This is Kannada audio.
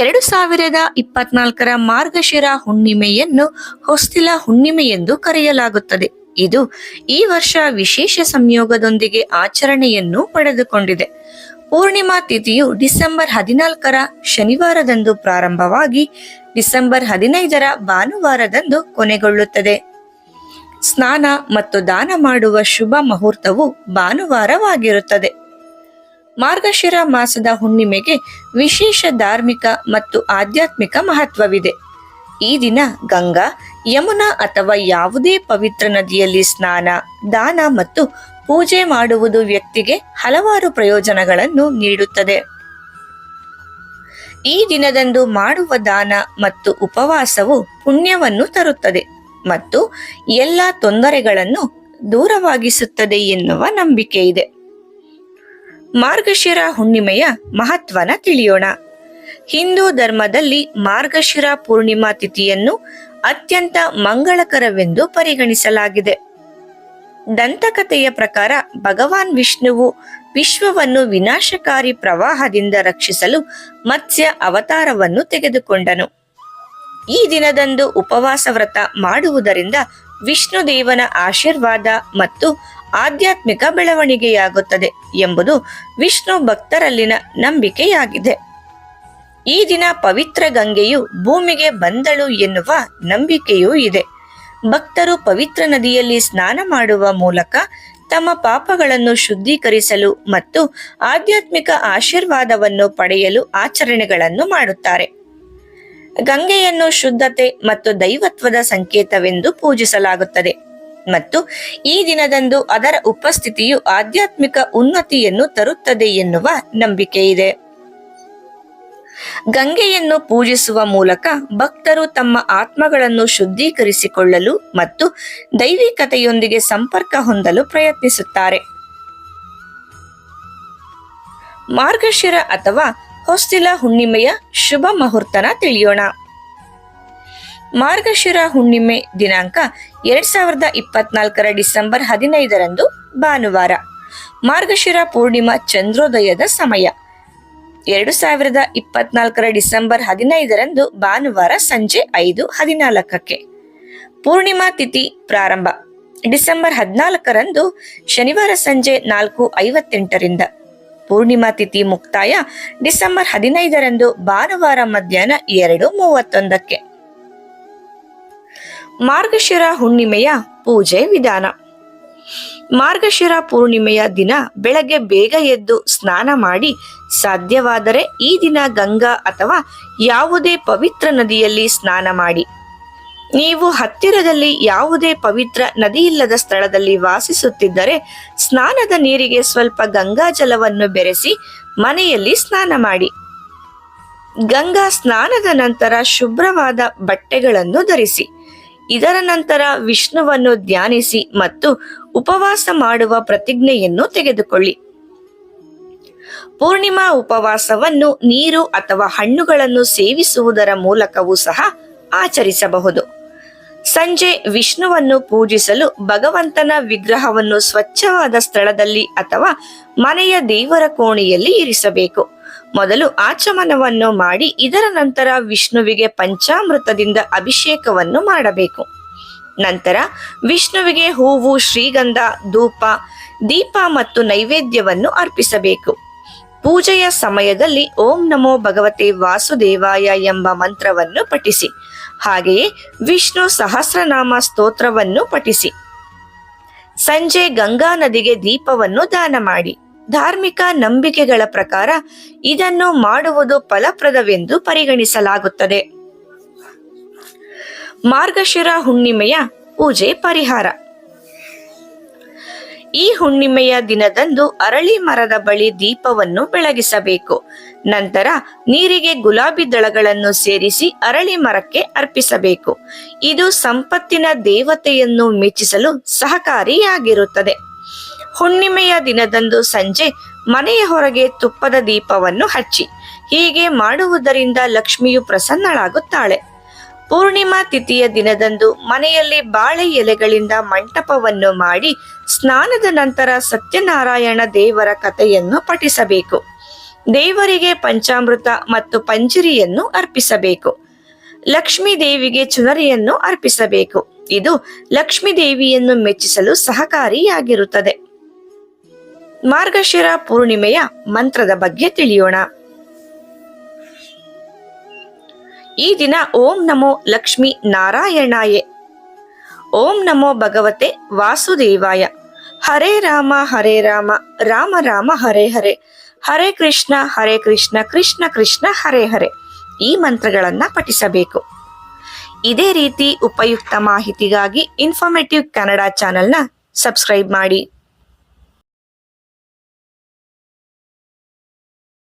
ಎರಡು ಸಾವಿರದ ಇಪ್ಪತ್ನಾಲ್ಕರ ಮಾರ್ಗಶಿರ ಹುಣ್ಣಿಮೆಯನ್ನು ಹೊಸ್ತಿಲ ಹುಣ್ಣಿಮೆ ಎಂದು ಕರೆಯಲಾಗುತ್ತದೆ. ಇದು ಈ ವರ್ಷ ವಿಶೇಷ ಸಂಯೋಗದೊಂದಿಗೆ ಆಚರಣೆಯನ್ನು ಪಡೆದುಕೊಂಡಿದೆ. ಪೂರ್ಣಿಮಾ ತಿಥಿಯು ಡಿಸೆಂಬರ್ ಹದಿನಾಲ್ಕರ ಶನಿವಾರದಂದು ಪ್ರಾರಂಭವಾಗಿ ಡಿಸೆಂಬರ್ ಹದಿನೈದರ ಭಾನುವಾರದಂದು ಕೊನೆಗೊಳ್ಳುತ್ತದೆ. ಸ್ನಾನ ಮತ್ತು ದಾನ ಮಾಡುವ ಶುಭ ಮುಹೂರ್ತವು ಭಾನುವಾರವಾಗಿರುತ್ತದೆ. ಮಾರ್ಗಶಿರ ಮಾಸದ ಹುಣ್ಣಿಮೆಗೆ ವಿಶೇಷ ಧಾರ್ಮಿಕ ಮತ್ತು ಆಧ್ಯಾತ್ಮಿಕ ಮಹತ್ವವಿದೆ. ಈ ದಿನ ಗಂಗಾ, ಯಮುನಾ ಅಥವಾ ಯಾವುದೇ ಪವಿತ್ರ ನದಿಯಲ್ಲಿ ಸ್ನಾನ, ದಾನ ಮತ್ತು ಪೂಜೆ ಮಾಡುವುದು ವ್ಯಕ್ತಿಗೆ ಹಲವಾರು ಪ್ರಯೋಜನಗಳನ್ನು ನೀಡುತ್ತದೆ. ಈ ದಿನದಂದು ಮಾಡುವ ದಾನ ಮತ್ತು ಉಪವಾಸವು ಪುಣ್ಯವನ್ನು ತರುತ್ತದೆ ಮತ್ತು ಎಲ್ಲ ತೊಂದರೆಗಳನ್ನು ದೂರವಾಗಿಸುತ್ತದೆ ಎನ್ನುವ ನಂಬಿಕೆ ಇದೆ ಮಾರ್ಗಶಿರ ಹುಣ್ಣಿಮೆಯ ಮಹತ್ವನ ತಿಳಿಯೋಣ. ಹಿಂದೂ ಧರ್ಮದಲ್ಲಿ ಮಾರ್ಗಶಿರ ಪೂರ್ಣಿಮಾ ತಿಥಿಯನ್ನು ಅತ್ಯಂತ ಮಂಗಳಕರವೆಂದು ಪರಿಗಣಿಸಲಾಗಿದೆ. ದಂತಕಥೆಯ ಪ್ರಕಾರ ಭಗವಾನ್ ವಿಷ್ಣುವು ವಿಶ್ವವನ್ನು ವಿನಾಶಕಾರಿ ಪ್ರವಾಹದಿಂದ ರಕ್ಷಿಸಲು ಮತ್ಸ್ಯ ಅವತಾರವನ್ನು ತೆಗೆದುಕೊಂಡನು. ಈ ದಿನದಂದು ಉಪವಾಸ ವ್ರತ ಮಾಡುವುದರಿಂದ ವಿಷ್ಣು ದೇವನ ಆಶೀರ್ವಾದ ಮತ್ತು ಆಧ್ಯಾತ್ಮಿಕ ಬೆಳವಣಿಗೆಯಾಗುತ್ತದೆ ಎಂಬುದು ವಿಷ್ಣು ಭಕ್ತರಲ್ಲಿನ ನಂಬಿಕೆಯಾಗಿದೆ. ಈ ದಿನ ಪವಿತ್ರ ಗಂಗೆಯು ಭೂಮಿಗೆ ಬಂದಳು ಎನ್ನುವ ನಂಬಿಕೆಯೂ ಇದೆ. ಭಕ್ತರು ಪವಿತ್ರ ನದಿಯಲ್ಲಿ ಸ್ನಾನ ಮಾಡುವ ಮೂಲಕ ತಮ್ಮ ಪಾಪಗಳನ್ನು ಶುದ್ಧೀಕರಿಸಲು ಮತ್ತು ಆಧ್ಯಾತ್ಮಿಕ ಆಶೀರ್ವಾದವನ್ನು ಪಡೆಯಲು ಆಚರಣೆಗಳನ್ನು ಮಾಡುತ್ತಾರೆ. ಗಂಗೆಯನ್ನು ಶುದ್ಧತೆ ಮತ್ತು ದೈವತ್ವದ ಸಂಕೇತವೆಂದು ಪೂಜಿಸಲಾಗುತ್ತದೆ. ಮತ್ತು ಈ ದಿನದಂದು ಅದರ ಉಪಸ್ಥಿತಿಯು ಆಧ್ಯಾತ್ಮಿಕ ಉನ್ನತಿಯನ್ನು ತರುತ್ತದೆ ಎನ್ನುವ ನಂಬಿಕೆ ಇದೆ ಗಂಗೆಯನ್ನು ಪೂಜಿಸುವ ಮೂಲಕ ಭಕ್ತರು ತಮ್ಮ ಆತ್ಮಗಳನ್ನು ಶುದ್ಧೀಕರಿಸಿಕೊಳ್ಳಲು ಮತ್ತು ದೈವಿಕತೆಯೊಂದಿಗೆ ಸಂಪರ್ಕ ಹೊಂದಲು ಪ್ರಯತ್ನಿಸುತ್ತಾರೆ. ಮಾರ್ಗಶಿರ ಅಥವಾ ಹೊಸ್ತಿಲ ಹುಣ್ಣಿಮೆಯ ಶುಭ ಮುಹೂರ್ತನ ತಿಳಿಯೋಣ. ಮಾರ್ಗಶಿರ ಹುಣ್ಣಿಮೆ ದಿನಾಂಕ ಎರಡ್ ಸಾವಿರದ ಇಪ್ಪತ್ನಾಲ್ಕರ ಡಿಸೆಂಬರ್ ಹದಿನೈದರಂದು ಭಾನುವಾರ. ಮಾರ್ಗಶಿರ ಪೂರ್ಣಿಮಾ ಚಂದ್ರೋದಯದ ಸಮಯ. ಎರಡು ಸಾವಿರದ ಇಪ್ಪತ್ನಾಲ್ಕರ ಡಿಸೆಂಬರ್ ಹದಿನೈದರಂದು ಭಾನುವಾರ ಸಂಜೆ ಐದು ಹದಿನಾಲ್ಕಕ್ಕೆ. ಪೂರ್ಣಿಮಾ ತಿಥಿ ಪ್ರಾರಂಭ. ಡಿಸೆಂಬರ್ ಹದಿನಾಲ್ಕರಂದು ಶನಿವಾರ ಸಂಜೆ ನಾಲ್ಕು ಐವತ್ತೆಂಟರಿಂದ. ಪೂರ್ಣಿಮಾ ತಿಥಿ ಮುಕ್ತಾಯ ಡಿಸೆಂಬರ್ ಹದಿನೈದರಂದು ಭಾನುವಾರ ಮಧ್ಯಾಹ್ನ ಎರಡು ಮೂವತ್ತೊಂದಕ್ಕೆ. ಮಾರ್ಗಶಿರ ಹುಣ್ಣಿಮೆಯ ಪೂಜೆ ವಿಧಾನ. ಮಾರ್ಗಶಿರ ಪೂರ್ಣಿಮೆಯ ದಿನ ಬೆಳಗ್ಗೆ ಬೇಗ ಎದ್ದು ಸ್ನಾನ ಮಾಡಿ ಸಾಧ್ಯವಾದರೆ ಈ ದಿನ ಗಂಗಾ ಅಥವಾ ಯಾವುದೇ ಪವಿತ್ರ ನದಿಯಲ್ಲಿ ಸ್ನಾನ ಮಾಡಿ. ನೀವು ಹತ್ತಿರದಲ್ಲಿ ಯಾವುದೇ ಪವಿತ್ರ ನದಿಯಿಲ್ಲದ ಸ್ಥಳದಲ್ಲಿ ವಾಸಿಸುತ್ತಿದ್ದರೆ ಸ್ನಾನದ ನೀರಿಗೆ ಸ್ವಲ್ಪ ಗಂಗಾ ಜಲವನ್ನು ಬೆರೆಸಿ ಮನೆಯಲ್ಲಿ ಸ್ನಾನ ಮಾಡಿ. ಗಂಗಾ ಸ್ನಾನದ ನಂತರ ಶುಭ್ರವಾದ ಬಟ್ಟೆಗಳನ್ನು ಧರಿಸಿ. ಇದರ ನಂತರ ವಿಷ್ಣುವನ್ನು ಧ್ಯಾನಿಸಿ ಮತ್ತು ಉಪವಾಸ ಮಾಡುವ ಪ್ರತಿಜ್ಞೆಯನ್ನು ತೆಗೆದುಕೊಳ್ಳಿ. ಪೂರ್ಣಿಮಾ ಉಪವಾಸವನ್ನು ನೀರು ಅಥವಾ ಹಣ್ಣುಗಳನ್ನು ಸೇವಿಸುವುದರ ಮೂಲಕವೂ ಸಹ ಆಚರಿಸಬಹುದು. ಸಂಜೆ ವಿಷ್ಣುವನ್ನು ಪೂಜಿಸಲು ಭಗವಂತನ ವಿಗ್ರಹವನ್ನು ಸ್ವಚ್ಛವಾದ ಸ್ಥಳದಲ್ಲಿ ಅಥವಾ ಮನೆಯ ದೇವರ ಕೋಣೆಯಲ್ಲಿ ಇರಿಸಬೇಕು. ಮೊದಲು ಆಚಮನವನ್ನು ಮಾಡಿ ಇದರ ನಂತರ ವಿಷ್ಣುವಿಗೆ ಪಂಚಾಮೃತದಿಂದ ಅಭಿಷೇಕವನ್ನು ಮಾಡಬೇಕು. ನಂತರ ವಿಷ್ಣುವಿಗೆ ಹೂವು, ಶ್ರೀಗಂಧ, ಧೂಪ, ದೀಪ ಮತ್ತು ನೈವೇದ್ಯವನ್ನು ಅರ್ಪಿಸಬೇಕು. ಪೂಜೆಯ ಸಮಯದಲ್ಲಿ ಓಂ ನಮೋ ಭಗವತೆ ವಾಸುದೇವಾಯ ಎಂಬ ಮಂತ್ರವನ್ನು ಪಠಿಸಿ. ಹಾಗೆಯೇ ವಿಷ್ಣು ಸಹಸ್ರನಾಮ ಸ್ತೋತ್ರವನ್ನು ಪಠಿಸಿ. ಸಂಜೆ ಗಂಗಾ ನದಿಗೆ ದೀಪವನ್ನು ದಾನ ಮಾಡಿ. ಧಾರ್ಮಿಕ ನಂಬಿಕೆಗಳ ಪ್ರಕಾರ ಇದನ್ನು ಮಾಡುವುದು ಫಲಪ್ರದವೆಂದು ಪರಿಗಣಿಸಲಾಗುತ್ತದೆ. ಮಾರ್ಗಶಿರ ಹುಣ್ಣಿಮೆಯ ಪೂಜೆ ಪರಿಹಾರ. ಈ ಹುಣ್ಣಿಮೆಯ ದಿನದಂದು ಅರಳಿ ಮರದ ಬಳಿ ದೀಪವನ್ನು ಬೆಳಗಿಸಬೇಕು. ನಂತರ ನೀರಿಗೆ ಗುಲಾಬಿ ದಳಗಳನ್ನು ಸೇರಿಸಿ ಅರಳಿ ಮರಕ್ಕೆ ಅರ್ಪಿಸಬೇಕು. ಇದು ಸಂಪತ್ತಿನ ದೇವತೆಯನ್ನು ಮೆಚ್ಚಿಸಲು ಸಹಕಾರಿಯಾಗಿರುತ್ತದೆ. ಹುಣ್ಣಿಮೆಯ ದಿನದಂದು ಸಂಜೆ ಮನೆಯ ಹೊರಗೆ ತುಪ್ಪದ ದೀಪವನ್ನು ಹಚ್ಚಿ, ಹೀಗೆ ಮಾಡುವುದರಿಂದ ಲಕ್ಷ್ಮಿಯು ಪ್ರಸನ್ನಳಾಗುತ್ತಾಳೆ. ಪೂರ್ಣಿಮಾ ತಿಥಿಯ ದಿನದಂದು ಮನೆಯಲ್ಲಿ ಬಾಳೆ ಎಲೆಗಳಿಂದ ಮಂಟಪವನ್ನು ಮಾಡಿ ಸ್ನಾನದ ನಂತರ ಸತ್ಯನಾರಾಯಣ ದೇವರ ಕಥೆಯನ್ನು ಪಠಿಸಬೇಕು. ದೇವರಿಗೆ ಪಂಚಾಮೃತ ಮತ್ತು ಪಂಜಿರಿಯನ್ನು ಅರ್ಪಿಸಬೇಕು. ಲಕ್ಷ್ಮೀ ದೇವಿಗೆ ಚುನರಿಯನ್ನು ಅರ್ಪಿಸಬೇಕು. ಇದು ಲಕ್ಷ್ಮೀ ದೇವಿಯನ್ನು ಮೆಚ್ಚಿಸಲು ಸಹಕಾರಿಯಾಗಿರುತ್ತದೆ. ಮಾರ್ಗಶಿರ ಪೂರ್ಣಿಮೆಯ ಮಂತ್ರದ ಬಗ್ಗೆ ತಿಳಿಯೋಣ. ಈ ದಿನ ಓಂ ನಮೋ ಲಕ್ಷ್ಮಿ ನಾರಾಯಣಾಯೇ. ಓಂ ನಮೋ ಭಗವತೆ ವಾಸುದೇವಾಯ. ಹರೇ ರಾಮ ಹರೇ ರಾಮ ರಾಮ ರಾಮ, ಹರೇ ಹರೇ. ಹರೇ ಕೃಷ್ಣ ಹರೇ ಕೃಷ್ಣ ಕೃಷ್ಣ ಕೃಷ್ಣ, ಹರೇ ಹರೇ. ಈ ಮಂತ್ರಗಳನ್ನ ಪಠಿಸಬೇಕು. ಇದೇ ರೀತಿ ಉಪಯುಕ್ತ ಮಾಹಿತಿಗಾಗಿ ಇನ್ಫಾರ್ಮೇಟಿವ್ ಕನ್ನಡ ಚಾನೆಲ್ನ ಸಬ್ಸ್ಕ್ರೈಬ್ ಮಾಡಿ.